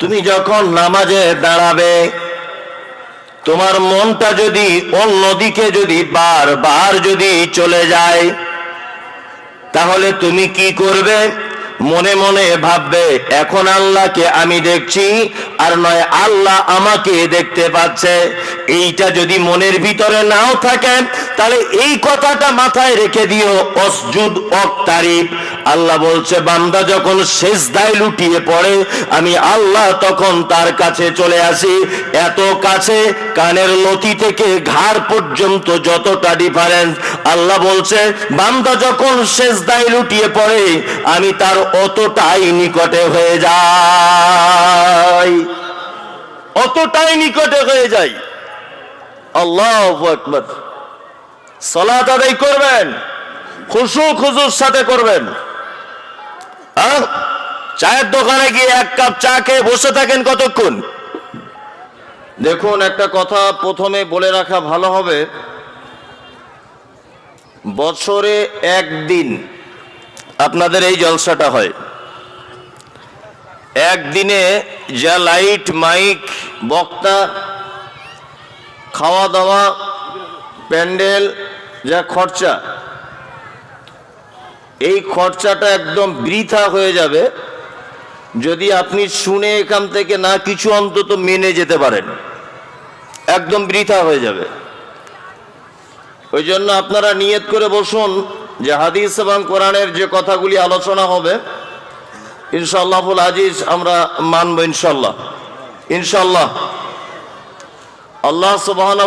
তুমি যখন নামাজে দাঁড়াবে, তোমার মনটা যদি অন্যদিকে যদি বার বার যদি চলে যায়, তাহলে তুমি কি করবে? মনে মনে ভাববে, এখন আল্লাহকে আমি দেখছি আর নয়, আল্লাহ আমাকে দেখতে পাচ্ছে। এইটা যদি মনের ভিতরে নাও থাকে, তাহলে এই কথাটা মাথায় রেখে দিও, অসজুদ অক্তারিফ। আল্লাহ বলছে, বান্দা যখন শেষ দায় লুটিয়ে পড়ে, আমি আল্লাহ তখন তার কাছে চলে আসি। এত কাছে কানের লতি থেকে ঘাড় পর্যন্ত যতটা ডিফারেন্স আল্লাহ বলছে, বান্দা যখন শেষ দায় লুটিয়ে পড়ে, আমি তার অতটাই নিকটে হয়ে যাই। অতটাই নিকটে হয়ে যাই। আল্লাহ আকবর। সলাত করবেন, খুশু খুশুর সাথে করবেন? চায়ের দোকানে গিয়ে এক কাপ চা খেয়ে বসে থাকেন কতক্ষণ? দেখুন, একটা কথা প্রথমে বলে রাখা ভালো হবে। বছরে একদিন আপনাদের এই জলসাটা হয়। একদিনে যা লাইট, মাইক, বক্তা খাওয়া দাওয়া প্যান্ডেল, যা খরচা, এই খরচাটা একদম বৃথা হয়ে যাবে যদি আপনি শুনে এখান থেকে না কিছু অন্তত মেনে যেতে পারেন। একদম বৃথা হয়ে যাবে। ওই জন্য আপনারা নিয়ত করে বসুন যে হাদিস এবং কোরআনের যে কথাগুলি আলোচনা হবে ইনশাল্লাহুল আজিজ, আমরা মানব ইনশাল্লাহ ইনশাল্লাহ আল্লাহ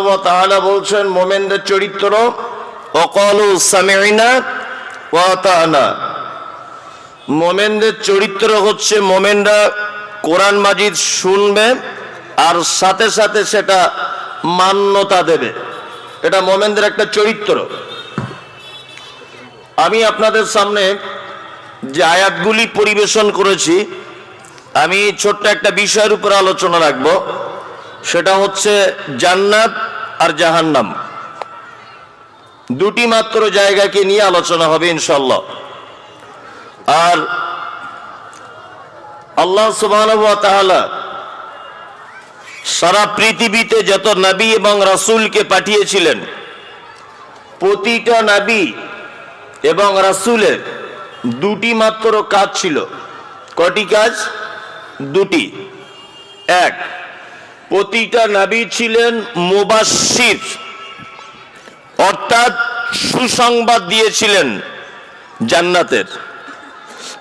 ওয়া বলছেন, মোমেনদের চরিত্র মোমেনদের চরিত্র হচ্ছে, মোমেনরা কোরআন মাজিদ শুনবে আর সাথে সাথে সেটা মান্যতা দেবে। এটা মোমেনদের একটা চরিত্র। আমি আপনাদের সামনে যে আয়াতগুলি পরিবেশন করেছি, আমি ছোট্ট একটা বিষয়ের উপর আলোচনা রাখব। সেটা হচ্ছে জান্নাত আর জাহান্নাম। দুটি মাত্র জায়গাকে নিয়ে আলোচনা হবে ইনশাল্লাহ আর আল্লাহ ওয়া সারা পৃথিবীতে যত নবী এবং রাসূলকে পাঠিয়েছিলেন, প্রতিটা নবী এবং রাসূলের দুটি মাত্র কাজ ছিল। কটি কাজ? দুটি। এক, প্রতিটা নবী ছিলেন মুবাশশির, অর্থাৎ সুসংবাদ দিয়েছিলেন জান্নাতের।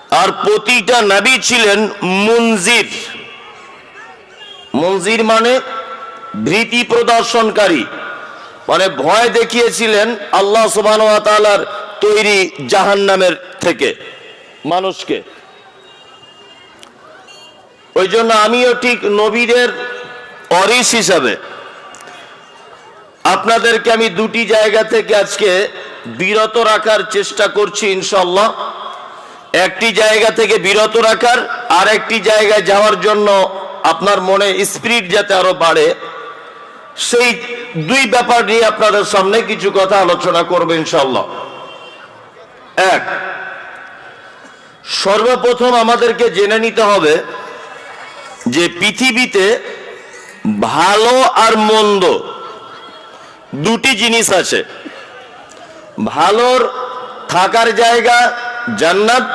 আর প্রতিটা নবী ছিলেন মুনজির। মঞ্জির মানে ভীতি প্রদর্শনকারী। মানে ভয় দেখিয়েছিলেন আল্লাহ সুবাহ তাআলার তৈরি জাহান্নামের থেকে, মানুষকে। ওই জন্য আমিও ঠিক নবীদের অরিস হিসাবে, আপনাদেরকে আমি দুটি জায়গা থেকে আজকে বিরত রাখার চেষ্টা করছি ইনশাল্লাহ একটি জায়গা থেকে বিরত রাখার আর একটি জায়গায় যাওয়ার জন্য আপনার মনে স্পিরিট যাতে আরও বাড়ে, সেই দুই ব্যাপার নিয়ে আপনাদের সামনে কিছু কথা আলোচনা করব ইনশাল্লাহ এক, সর্বপ্রথম আমাদেরকে জেনে নিতে হবে যে পৃথিবীতে ভালো আর মন্দ দুটি জিনিস আছে। ভালোর থাকার জায়গা জান্নাত,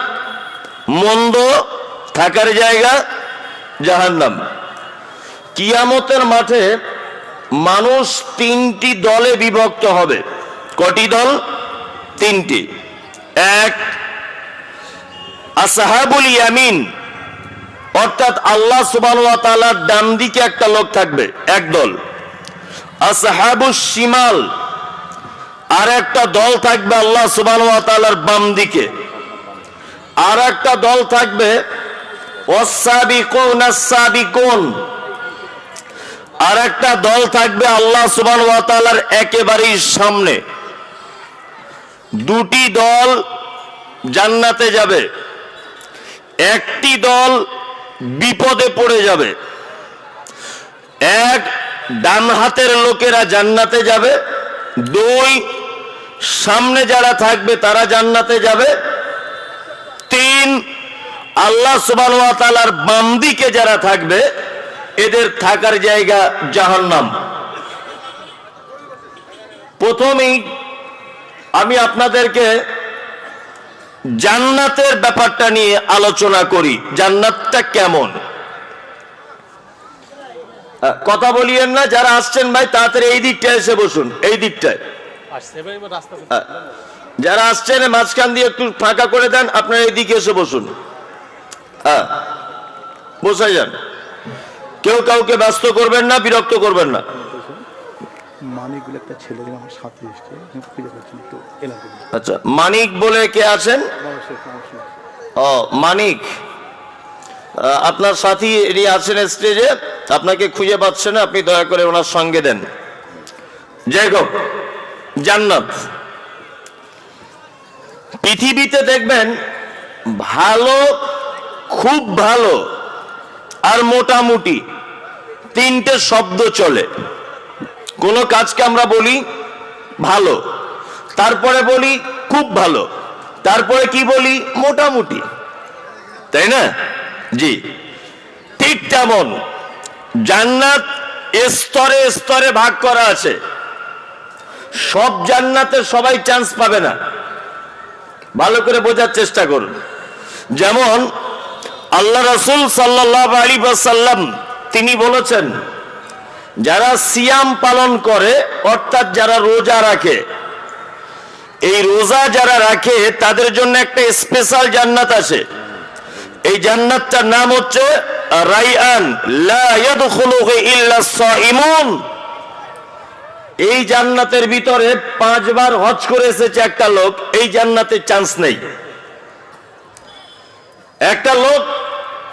মন্দ থাকার জায়গা জাহান্নাম। কিয়ামতের মাঠে মানুষ তিনটি দলে বিভক্ত হবে। কটি দল? তিনটি। এক, আসাহাবুল ইয়ামিন, অর্থাৎ আল্লাহ সুবাহ ডান দিকে একটা লোক থাকবে, এক দল। আসহাবুস শিমাল আর একটা দল থাকবে আল্লাহ সুবাহ বাম দিকে। আর একটা দল থাকবে আর একটা দল থাকবে আল্লাহ ওয়া একেবারেই সামনে। দুটি দল জান্নাতে যাবে। একটি দল বিপদে পড়ে যাবে। এক ডান হাতের লোকেরা জান্নাতে যাবে। দুই, সামনে যারা থাকবে তারা জান্নাতে যাবে। তিন, আল্লাহ সুবাহ তালার বাম দিকে যারা থাকবে, এদের থাকার জায়গা জাহান্নাম। প্রথমেই আমি আপনাদেরকে জান্নাতের ব্যাপারটা নিয়ে আলোচনা করি। জান্নাতটা কেমন? কথা বলিয়েন না যারা আসছেন ভাই তাড়াতাড়ি এই দিকটায় এসে বসুন এই দিকটায়। যারা আসছেন মাঝখান দিয়ে একটু ফাঁকা করে দেন আপনারা এইদিকে এসে বসুন। হ্যাঁ বসে যান। কেউ কাউকে ব্যস্ত করবেন না বিরক্ত করবেন না। মানিক বলে একটা ছেলে আমার সাথে এসছে আমি খুঁজে পাচ্ছি একটু এলাকা আচ্ছা মানিক বলে কে আছেন? ও মানিক। আপনার সাথী এটি আছেন স্টেজে আপনাকে খুঁজে পাচ্ছে না আপনি দয়া করে ওনার সঙ্গে দেন। যাই হোক জান্নাত। পৃথিবীতে দেখবেন ভালো খুব ভালো আর মোটামুটি তিনটে শব্দ চলে। কোনো কাজকে আমরা বলি ভালো, তারপরে বলি খুব ভালো, তারপরে কি বলি মোটামুটি, তাই না? জি, ঠিক তেমন। জান্নাত স্তরে স্তরে ভাগ করা আছে। সব জান্নাতে সবাই চান্স পাবে না। ভালো করে বোঝার চেষ্টা করুন। যেমন আল্লাহ রসুল সাল্লাহ আলী সাল্লাম তিনি বলেছেন যারা সিয়াম পালন করে, অর্থাৎ যারা রোজা রাখে, এই রোজা যারা রাখে, তাদের জন্য একটা স্পেশাল জান্নাত আছে। এই জান্নাতটার নাম হচ্ছে সাইমুন এই জান্নাতের ভিতরে পাঁচবার হজ করে এসেছে একটা লোক, এই জান্নাতের চান্স নেই। একটা লোক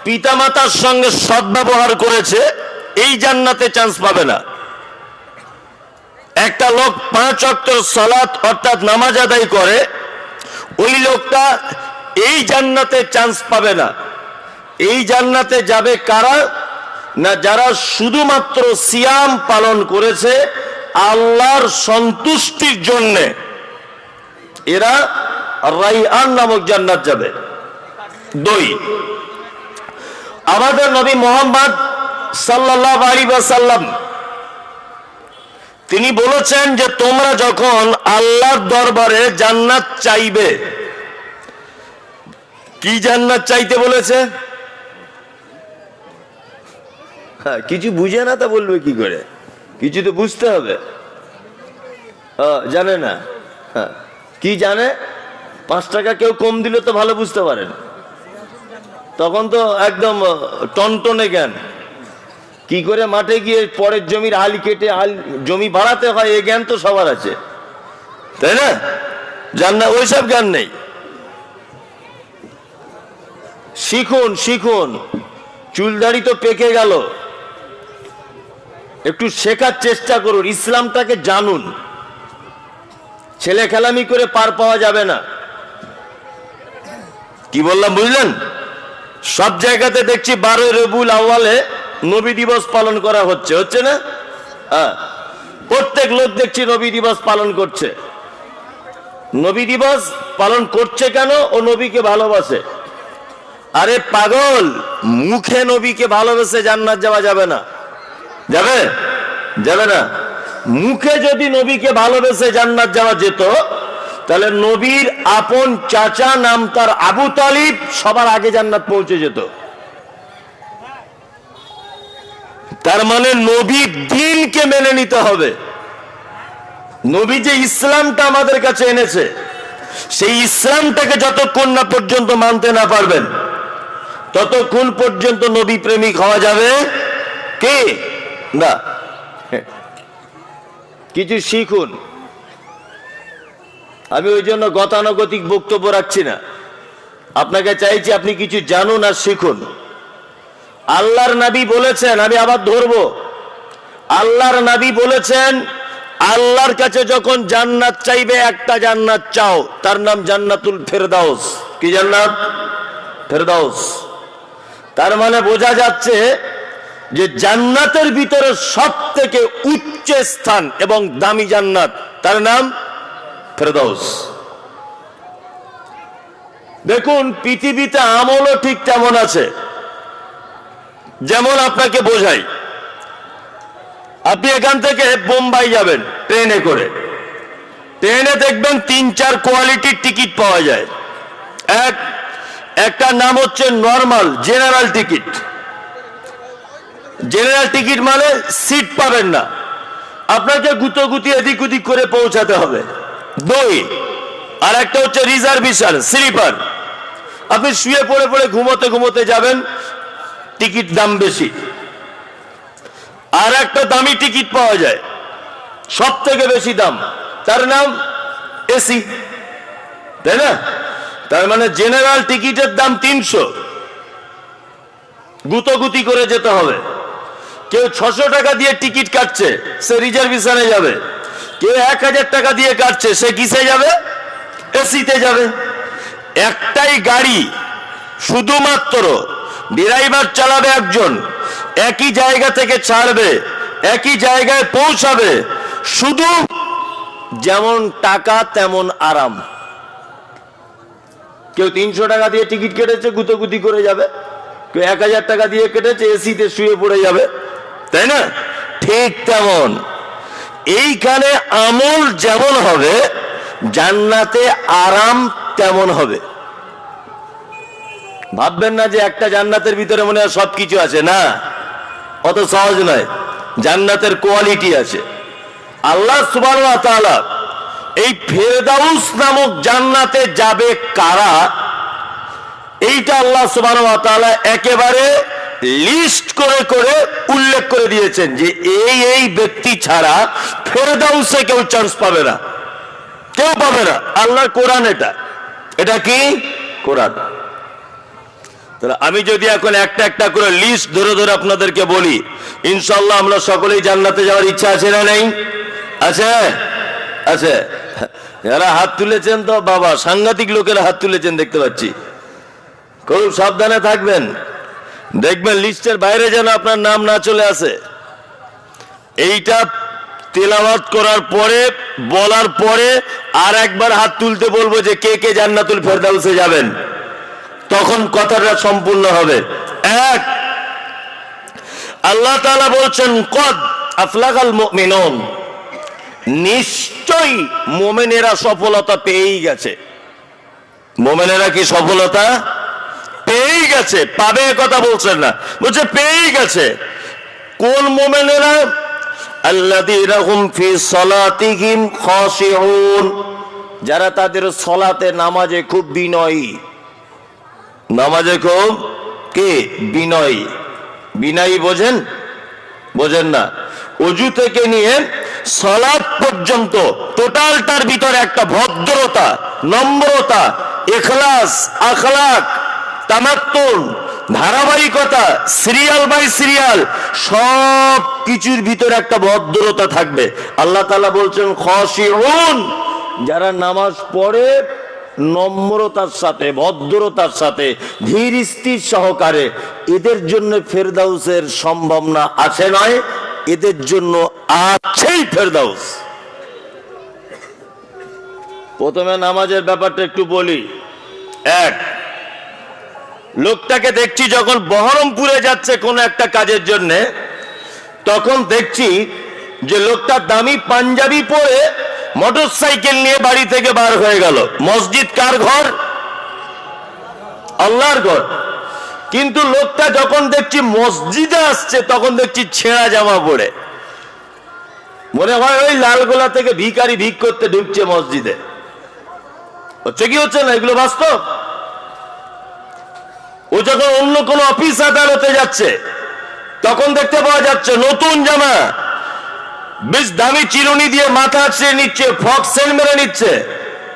পিতামাতার সঙ্গে সদ্ব্যবহার করেছে এই জান্নাতে চান্স পাবে না। একটা লোক পাঁচ অক্টর সালাত অর্থাৎ নামাজ আদায় করে, ওই লোকটা এই জান্নাতে চান্স পাবে না। এই জান্নাতে যাবে কারা? না, যারা শুধুমাত্র সিয়াম পালন করেছে আল্লাহর সন্তুষ্টির জন্য। এরা রাইআন নামক জান্নাত যাবে। দুই, আমাদের নবী মোহাম্মদ সাল্লাম তিনি বলেছেন যে তোমরা যখন আল্লাহর দরবারে জান্নাত চাইবে কি জান্নাত চাইতে বলেছে? হ্যাঁ, কিছু বুঝে না তা বলবে কি করে? কিছু তো বুঝতে হবে। ও, জানে না। হ্যাঁ, কি জানে? পাঁচ টাকা কেউ কম দিলে তো ভালো বুঝতে পারেন তখন তো একদম টনটনে জ্ঞান। কি করে মাঠে গিয়ে পরের জমির আল কেটে আল জমি বাড়াতে হয় এই জ্ঞান তো সবার আছে। তাই না? জান না ওইসব জ্ঞান নেই। শিখুন শিখুন। চুলদাড়ি তো পেকে গেল। একটু শেখার চেষ্টা করুন, ইসলামটাকে জানুন। ছেলে খেলামি করে পার পাওয়া যাবে না। কি বললাম, বুঝলেন? সব জায়গাতে দেখছি বারোই রবুল আওয়ালে নবী দিবস পালন করা হচ্ছে হচ্ছে না? হ্যাঁ। প্রত্যেক লোক দেখছি নবী দিবস পালন করছে। নবী দিবস পালন করছে কেন? ও নবীকে ভালোবাসে। আরে পাগল, মুখে নবীকে ভালোবেসে জান্নাত যাওয়া যাবে না। যাবে? যাবে না। মুখে যদি নবীকে ভালোবেসে জান্নাত যাওয়া যেত, তাহলে নবীর আপন চাচা নাম তার আবু তালিব সবার আগে জান্নাত পৌঁছে যেত। তার মানে নবীর দিনকে মেনে নিতে হবে। নবী যে ইসলামটা আমাদের কাছে এনেছে, সেই ইসলামটাকে যতক্ষণ না পর্যন্ত মানতে না পারবেন, ততক্ষণ পর্যন্ত নবী প্রেমিক হওয়া যাবে কে? না। কিছু শিখুন। আমি ওই জন্য গতানুগতিক বক্তব্য রাখছি না। আপনাকে চাইছি আপনি কিছু জানুন আর শিখুন। আল্লাহর নবী বলেছেন, আমি আবার ধরবো। আল্লাহর নবী বলেছেন, আল্লাহর কাছে যখন জান্নাত চাইবে, একটা জান্নাত চাও, তার নাম জান্নাতুল ফেরদাউস। কি জান্নাত? ফেরদাউস। তার মানে বোঝা যাচ্ছে যে জান্নাতের ভিতরে সব থেকে উচ্চ স্থান এবং দামি জান্নাত, তার নাম ফেরদাউস। দেখুন, পৃথিবীতে আমলও ঠিক তেমন আছে। যেমন আপনাকে বোঝাই, আপনি এখান থেকে বোম্বাই যাবেন ট্রেনে করে। ট্রেনে দেখবেন তিন চার কোয়ালিটির টিকিট পাওয়া যায়। এক, একটা নাম হচ্ছে normal general ticket general ticket মানে সিট পাবেন না। আপনাকে গুতোগুতি এদিক ওদিক করে পৌঁছাতে হবে। দুই আর একটা হচ্ছে রিজার্ভেশন স্লিপার আপনি শুয়ে পড়ে পড়ে ঘুমোতে ঘুমোতে যাবেন টিকিট দাম বেশি। আর একটা দামি টিকিট পাওয়া যায়। সব থেকে বেশি দাম। তার নাম এসি। তাই না? তার মানে জেনারেল টিকিটের দাম তিনশো। গুতোগুতি করে যেতে হবে। কেউ ছশো টাকা দিয়ে টিকিট কাটছে, সে রিজার্ভেশনে যাবে। কেউ এক হাজার টাকা দিয়ে কাটছে, সে কিসে যাবে? এসিতে যাবে। একটাই গাড়ি শুধুমাত্র ড্রাইভার চালাবে একজন, একই জায়গা থেকে ছাড়বে, একই জায়গায় পৌঁছাবে, শুধু যেমন টাকা তেমন আরাম। কেউ তিনশো টাকা দিয়ে টিকিট কেটেছে, গুতোগুতি করে যাবে। কেউ এক হাজার টাকা দিয়ে কেটেছে, এসিতে শুয়ে পড়ে যাবে। তাই না? ঠিক তেমন। এইখানে আমল যেমন হবে, জান্নাতে আরাম তেমন হবে। ভাববেন না যে একটা জান্নাতের ভিতরে মনে হয় সবকিছু আছে, না। অত সহজ নয়। জান্নাতের কোয়ালিটি আছে। আল্লাহ সুবাহ এই ফেরদাউস নামক জান্নাতে যাবে কারা? এইটা আল্লাহ সুবাহ একেবারে লিস্ট করে করে উল্লেখ করে দিয়েছেন যে এই এই ব্যক্তি ছাড়া ফেরদাউসে কেউ চান্স পাবে না। কেউ পাবে না। আল্লাহর কোরআন এটা। এটা কি? কোরআন। তাহলে আমি যদি এখন একটা একটা করে লিস্ট ধরে ধরে আপনাদেরকে বলি ইনশাল্লাহ আমরা সকলেই জান্নাতে যাওয়ার ইচ্ছা আছে না নেই? আছে? আছে। যারা হাত তুলেছেন তো বাবা, সাংঘাতিক লোকেরা হাত তুলেছেন দেখতে পাচ্ছি। খুব সাবধানে থাকবেন। দেখবেন লিস্টের বাইরে যেন আপনার নাম না চলে আসে। এইটা তেলাওয়াত করার পরে, বলার পরে আর একবার হাত তুলতে বলব যে কে কে জান্নাতুল ফেরদাউসে যাবেন। তখন কথাটা সম্পূর্ণ হবে। এক, আল্লাহ তাআলা বলছেন, কদ আফলাগাল মুমিনুন। নিশ্চয়ই মোমেনেরা সফলতা পেয়েই গেছে। মোমেনেরা কি সফলতা? পেয়েই গেছে। পাবে কথা বলছেন না। বলছে, পেয়েই গেছে। কোন মোমেনেরা? যারা তাদের সলাতে, নামাজে খুব বিনয়ী। নামাজে খুব কে? বিনয়ী। বিনয়ী বোঝেন? বোঝেন না। অজু থেকে নিয়ে সলাপ পর্যন্ত টোটালটার ভিতরে একটা ভদ্রতা, নম্রতা, এখলাস, আখলাক, তামাত্তুন, ধারাবাহিকতা, সিরিয়াল বাই সিরিয়াল, সব কিছুর ভিতরে একটা ভদ্রতা থাকবে। আল্লাহ তাআলা বলছেন খসিউন যারা নামাজ পড়ে নম্রতার সাথে, ভদ্রতার সাথে, ধীর স্থির সহকারে এদের জন্য ফেরদাউসের সম্ভাবনা আছে নয়, এদের জন্য আছেই ফেরদাউস। প্রথমে নামাজের ব্যাপারটা একটু বলি। এক, লোকটাকে দেখছি যখন বহরমপুরে যাচ্ছে কোনো একটা কাজের জন্য, তখন দেখছি যে লোকটা দামি পাঞ্জাবি পরে মোটর সাইকেল নিয়ে বাড়ি থেকে বার হয়ে গেল। মসজিদ কার ঘর? আল্লাহর ঘর। কিন্তু লোকটা যখন দেখছি মসজিদে আসছে, তখন দেখছি ছেঁড়া জামা পরে। মনে হয় ওই লালগোলা থেকে ভিখারি ভিক করতে ঢুকছে মসজিদে। হচ্ছে কি হচ্ছে না? এগুলো বাস্তব? ও যখন অন্য কোন অফিস আদালতে যাচ্ছে, তখন দেখতে পাওয়া যাচ্ছে নতুন জামা। বেশ দামি চিরুনি দিয়ে মাথা আছড়ে নিচ্ছে, ফক সেল মেরে নিচ্ছে,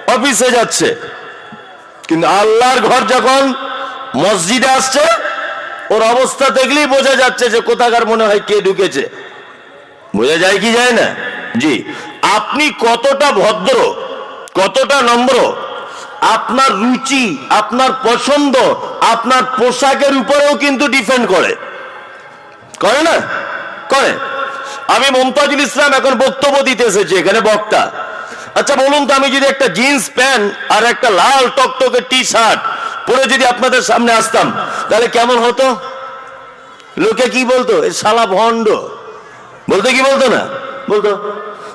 অফিসে যাচ্ছে। কিন্তু আল্লাহর ঘর যখন মসজিদে আসছে, ওর অবস্থা দেখলেই বোঝা যাচ্ছে যে কোথাকার মনে হয় কে ঢুকেছে। বোঝা যায় কি যায় না? জি। আপনি কতটা ভদ্র, কতটা নম্র, আপনার রুচি, আপনার পছন্দ, আপনার পোশাকের উপরেও কিন্তু ডিপেন্ড করে। করে না? করে। আমি মমতাজুল ইসলাম এখন বক্তব্য দিতে এসেছি এখানে বক্তা। আচ্ছা বলুন তো, আমি যদি একটা জিন্স প্যান্ট আর একটা লাল টকটকে টি শার্ট পরে যদি আপনাদের সামনে আসতাম, তাহলে কেমন হতো? লোকে কি বলতো? শালা ভণ্ড। বলতো কি বলতো না? বলতো,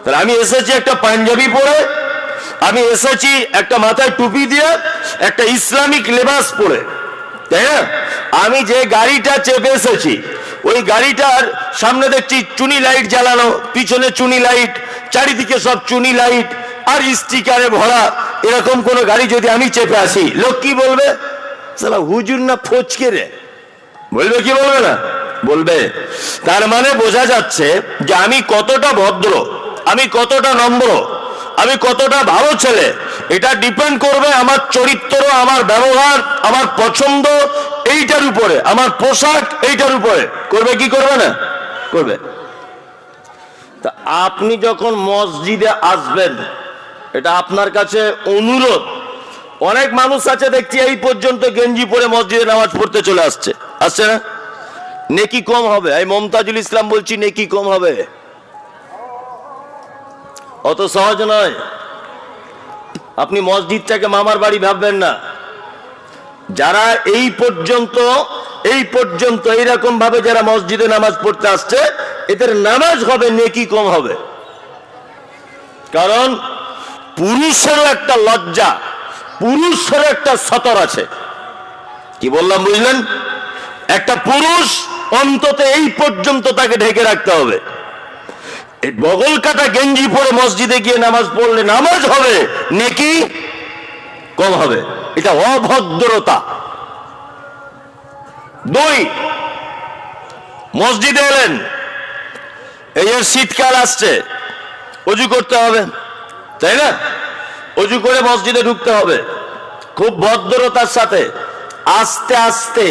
তাহলে আমি এসেছি একটা পাঞ্জাবি পরে, আমি এসেছি একটা মাথায় টুপি দিয়ে, একটা ইসলামিক লেবাস পরে। তাই না? আমি যে গাড়িটা চেপে এসেছি ওই গাড়িটার সামনে দেখছি চুনি লাইট জ্বালানো, পিছনে চুনি লাইট, চারিদিকে সব চুনি লাইট আর স্টিকারে ভরা। এরকম কোন গাড়ি যদি আমি চেপে আসি, লোক কি বলবে? হুজুর না ফচকে রে। বলবে কি বলবে না? বলবে। তার মানে বোঝা যাচ্ছে যে আমি কতটা ভদ্র, আমি কতটা নম্র আমি কতটা ভালো ছেলে, এটা ডিপেন্ড করবে আমার চরিত্র, আমার ব্যবহার, আমার পছন্দ, এইটার উপরে, আমার পোশাক, এইটার উপরে। করবে কি করবে না? করবে। তা আপনি যখন মসজিদে আসবেন, এটা আপনার কাছে অনুরোধ। অনেক মানুষ আছে দেখছি এই পর্যন্ত গেঞ্জি পরে মসজিদে নামাজ পড়তে চলে আসছে। আসছে না? নেকি কম হবে। এই মমতাজুল ইসলাম বলছি নেকি কম হবে। অত সহজ নয়। আপনি মসজিদটাকে মামার বাড়ি ভাববেন না। যারা এই পর্যন্ত এই পর্যন্ত এইরকম ভাবে যারা মসজিদে নামাজ পড়তে আসছে, এদের নামাজ হবে, নেকি কম হবে। কারণ পুরুষেরও একটা লজ্জা পুরুষেরও একটা সতর আছে। কি বললাম বুঝলেন? একটা পুরুষ অন্তত এই পর্যন্ত তাকে ঢেকে রাখতে হবে। এই বগল কাটা গেঞ্জি পরে মসজিদে গিয়ে নামাজ পড়লে নামাজ হবে, নেকি? কম হবে। এটা অভদ্রতা। দুই, মসজিদে এলেন। এই যে শীতকাল আসছে অজু করতে হবে, তাই না? অজু করে মসজিদে ঢুকতে হবে। খুব ভদ্রতার সাথে, আস্তে আস্তে।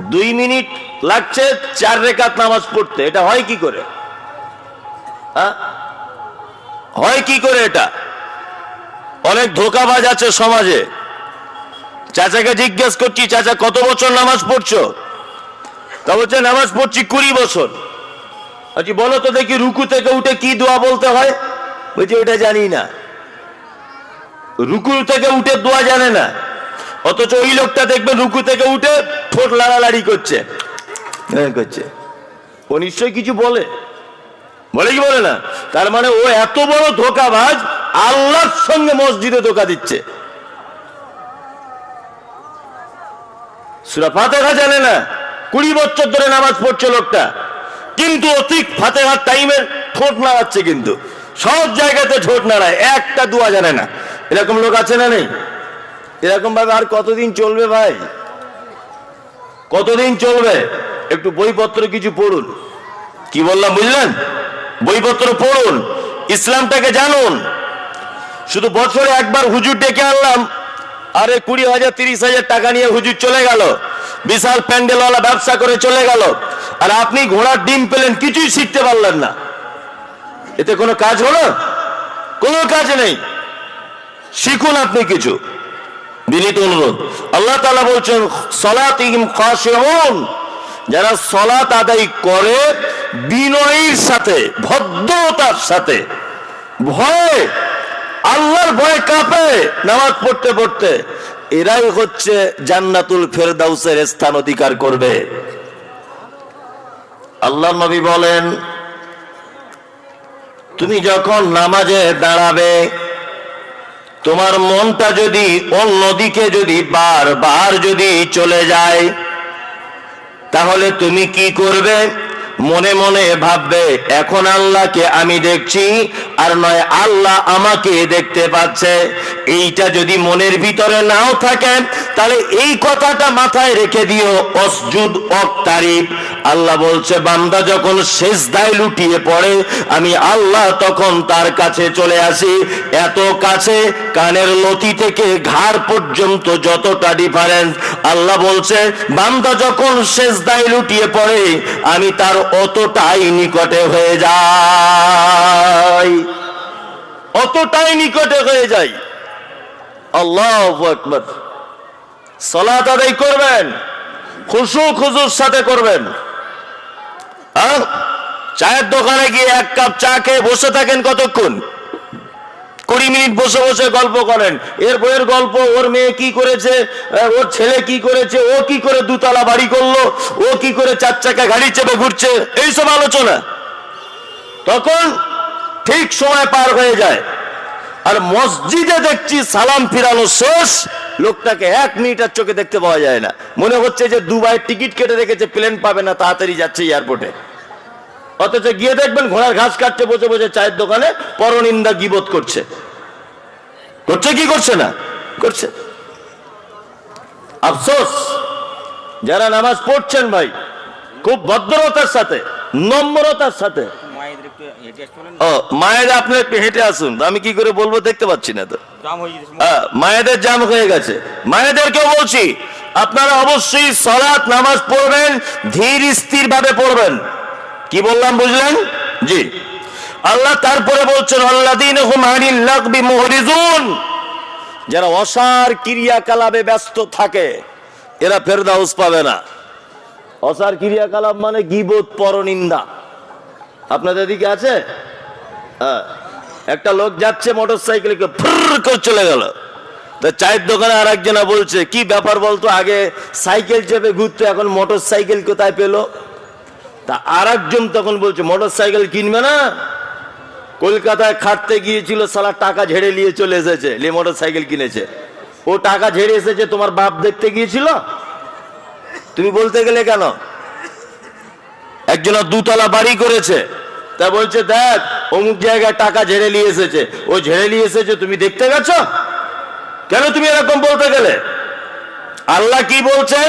দুই মিনিট লাগছে চার রেখাত নামাজ পড়তে। এটা হয় কি করে? হ্যাঁ? হয় কি করে এটা? অনেক ধোকাবাজ আছে সমাজে। চাচাকে জিজ্ঞেস করছি, চাচা, কত বছর নামাজ পড়ছো? তা বলছে, নামাজ পড়ছি কুড়ি বছর। আচ্ছা বলো তো দেখি রুকু থেকে উঠে কি দোয়া বলতে হয়? বলছি, ওটা জানি না। রুকু থেকে উঠে দোয়া জানে না। অথচ ওই লোকটা দেখবে রুকু থেকে উঠে ঠোঁট লাড়ালাড়ি করছে। করছে। ও নিশ্চয়ই কিছু বলে। বলে কি বলে না? তার মানে ও এত বড় ধোকাবাজ আল্লাহর সঙ্গে মসজিদে ধোকা দিচ্ছে। সুরা ফাতেহা জানে না? কুড়ি বছর ধরে নামাজ পড়ছে লোকটা। কিন্তু অতিক ফাতেহার টাইমে ঠোঁট নাড়াচ্ছে কিন্তু। সব জায়গাতে ঠোঁট নাড়ায়, একটা দোয়া জানে না। এরকম লোক আছে না নেই? এরকম ভাবে আর কতদিন চলবে ভাই? কতদিন চলবে? একটু বইপত্র কিছু পড়ুন। কি বললাম, বুঝলেন? বইপত্র পড়ুন, ইসলামটাকে জানুন। শুধু বছরে একবার হুজুর ডেকে আনলাম, আরে কুড়ি হাজার, তিরিশ হাজার টাকা নিয়ে হুজুর চলে গেল। বিশাল প্যান্ডেলওয়ালা ব্যবসা করে চলে গেল। আর আপনি ঘোড়ার ডিম পেলেন, কিছুই শিখতে পারলেন না। এতে কোনো কাজ হলো? কোনো কাজ নেই। শিখুন আপনি কিছু। বিনীত অনুরোধ। আল্লাহ তালা বলছেন, সলাতিহিম খাশিউন। যারা সলাত আদায় করে বিনয়ের সাথে, ভদ্রতার সাথে। ভয়, আল্লাহর ভয় কাঁপে নামাজ পড়তে পড়তে। এরাই হচ্ছে জান্নাতুল ফেরদাউসের স্থান অধিকার করবে। আল্লাহ নবী বলেন, তুমি যখন নামাজে দাঁড়াবে, তোমার মনটা যদি অন্যদিকে যদি বারবার যদি চলে যায় তাহলে তুমি কি করবে? মনে মনে ভাববে, এখন আল্লাহকে আমি দেখছি, আর নয় আল্লাহ আমাকে দেখতে পাচ্ছে। এইটা যদি মনের ভিতরে নাও থাকে, তাহলে এই কথাটা মাথায় রেখে দিও, অসজুদ অক্তারিফ আল্লাহ বলছে, বান্দা যখন শেষ দায় লুটিয়ে পড়ে, আমি আল্লাহ তখন তার কাছে চলে আসি। এত কাছে কানের লতি থেকে ঘাড় পর্যন্ত যতটা ডিফারেন্স আল্লাহ বলছে, বান্দা যখন শেষ দায় লুটিয়ে পড়ে, আমি তার অতটাই নিকটে হয়ে যাই। অতটাই নিকটে হয়ে যাই। আল্লাহ আকবর। সলাত আদায় করবেন, খুশু খুশুর সাথে করবেন? চায়ের দোকানে গিয়ে এক কাপ চা খেয়ে বসে থাকেন কতক্ষণ? কুড়ি মিনিট বসে বসে গল্প করেন। এর বইয়ের গল্প, ওর মেয়ে কি করেছে ওর ছেলে কি করেছে, ও কি করে দুতলা বাড়ি করল, ও কি করে চার চাকা গাড়ি চেপে ঘুরছে, এইসব আলোচনা। তখন ঠিক সময় পার হয়ে যায়। আর মসজিদে দেখছি সালাম ফিরানো শেষ লোকটাকে এক মিনিটের চোখে দেখতে পাওয়া যায় না। মনে হচ্ছে যে দুবাইয়ের টিকিট কেটে রেখেছে, প্লেন পাবে না, তাড়াতাড়ি যাচ্ছে এয়ারপোর্টে অথচ গিয়ে দেখবেন ঘোড়ার ঘাস কাটছে, বসে বসে চায়ের দোকানে পরনিন্দা গিবত করছে? করছে কি করছে না? করছে। আফসোস, যারা নামাজ পড়ছেন ভাই, খুব ভদ্রতার সাথে, নম্রতার সাথে ও মায়েরা একটু হেঁটে আসুন আমি কি করে বলব দেখতে পাচ্ছি না তো। হয়ে মায়েদের জাম হয়ে গেছে। মায়েদেরকেও বলছি আপনারা অবশ্যই সলাৎ নামাজ পড়বেন ধীর স্থির ভাবে পড়বেন। কি বললাম বুঝলেন? জি। আল্লাহ তারপরে বলছেন মুহরিজুন। যারা অসার ক্রিয়াকলাপে ব্যস্ত থাকে এরা ফেরদাউস পাবে না। অসার ক্রিয়াকলাপ মানে গিবত পরনিন্দা। আপনাদের দিকে আছে? একটা লোক যাচ্ছে মোটর সাইকেলে করে চলে গেল। তা চায়ের দোকানে আর একজনা বলছে, কি ব্যাপার বলতো, আগে সাইকেল চেপে ঘুরতো, এখন মোটর সাইকেল কোথায় পেল? তা আর একজন তখন বলছে মোটর সাইকেল কিনবে না? কলকাতায় খাটতে গিয়েছিল সালা টাকা ঝেড়ে নিয়ে চলে এসেছে, নিয়ে মোটর সাইকেল কিনেছে। ও টাকা ঝেড়ে এসেছে, তোমার বাপ দেখতে গিয়েছিল? তুমি বলতে গেলে কেন? একজনা দুতলা বাড়ি করেছে। তা বলছে, দেখ, অমুক জায়গায় টাকা ঝেড়ে নিয়ে এসেছে। ও ঝেড়ে নিয়ে এসেছে, তুমি দেখতে গেছো? কেন তুমি এরকম বলতে গেলে? আল্লাহ কি বলছেন?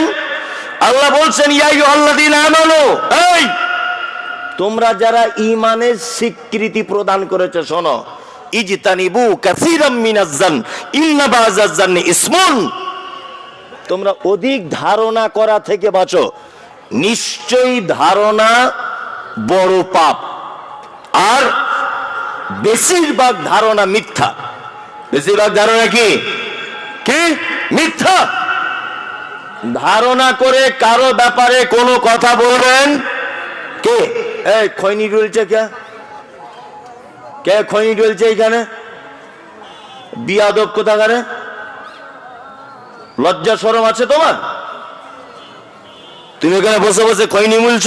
আল্লাহ বলছেন ইয়াই আল্লাহ দিন আমানো, এই, তোমরা যারা ইমানের স্বীকৃতি প্রদান করেছে, শোনো, ইজতানিবু কাসীরাম মিনাজ্জান ইন্না বাযাজ্জান্নি ইসমুন। তোমরা অধিক ধারণা করা থেকে বাঁচো। নিশ্চয়ই ধারণা বড় পাপ। আর বেশিরভাগ ধারণা মিথ্যা। বেশিরভাগ ধারণা কি? কি? মিথ্যা। ধারণা করে কারও ব্যাপারে কোনো কথা বলবেন? কে? এই, খৈনি ডুলছে কে? কে খৈনি ডুলছে এইখানে বিয়াদব কোথাকারে? লজ্জা সরম আছে তোমার? তুমি এখানে বসে বসে খৈনি মুলছ?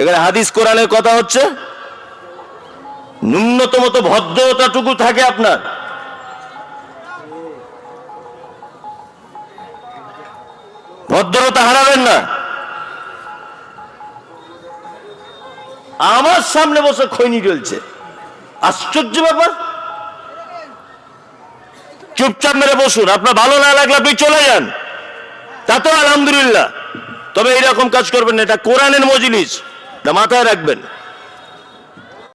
এখানে হাদিস কোরআনের কথা হচ্ছে, ন্যূনতম তো ভদ্রতাটুকু থাকে আপনার। ভদ্রতা হারাবেন না। আমার সামনে বসে খৈনি চলছে আশ্চর্য ব্যাপার। চুপচাপ মেরে বসুন, আপনার ভালো না লাগলে আপনি চলে যান। তা তো আলহামদুলিল্লাহ। তবে এইরকম কাজ করবেন এটা কোরআনের মজলিস। মাথায় রাখবেন।